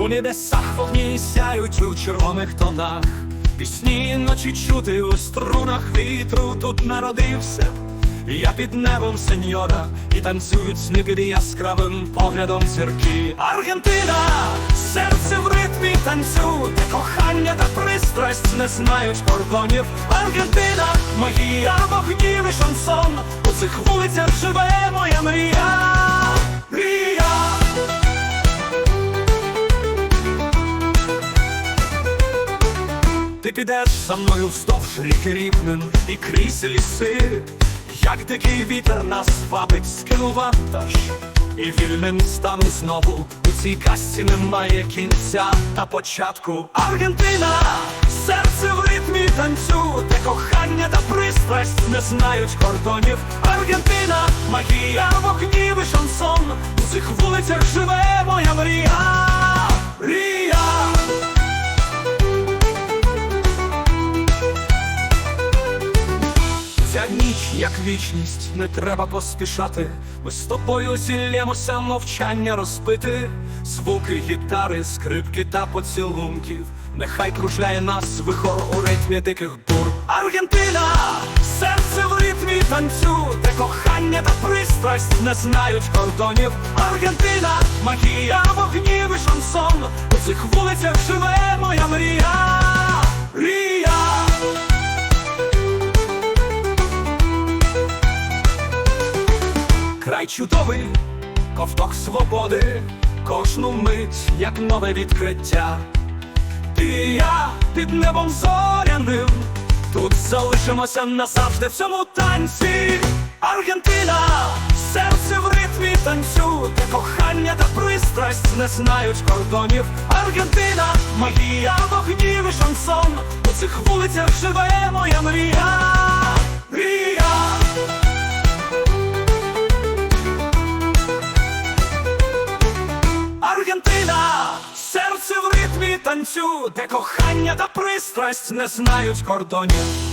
У небесах вогні сяють у червоних тонах. Пісні ночі чути у струнах вітру тут народився. Я під небом сеньора, і танцюють сніги яскравим поглядом зірки. Аргентина, серце в ритмі танцю, кохання та пристрасть не знають кордонів. Аргентина, магія, вогнів і шансон. У цих вулицях живе моя. Мрія. Ти підеш за мною вздовж ріки рівнин і крізь ліси, як дикий вітер нас вабить скину вантаж, і вільним стану знову. У цій касті немає кінця та початку. Аргентина, серце в ритмі танцю, де кохання та пристрасть не знають кордонів. Аргентина, магія, вогнів і шансон. У цих вулицях живе моя. Мрія. Ніч, як вічність, не треба поспішати. Ми з тобою зіллємося мовчання розпити. Звуки гітари, скрипки та поцілунків. Нехай кружляє нас вихор у ритмі диких бур. Аргентина, серце в ритмі танцю, де кохання та пристрасть не знають кордонів. Аргентина, магія, вогнів і шансон. У цих вулицях живе моя мрія. Край чудовий, ковток свободи, кожну мить, як нове відкриття. Ти і я під небом зоряним, тут залишимося назавжди в цьому танці. Аргентина, серце в ритмі танцю, кохання та пристрасть не знають кордонів. Аргентина, магія, вогнів і шансон. У цих вулицях живе моя мрія. Аргентина, серце в ритмі танцю, де кохання та пристрасть не знають кордонів.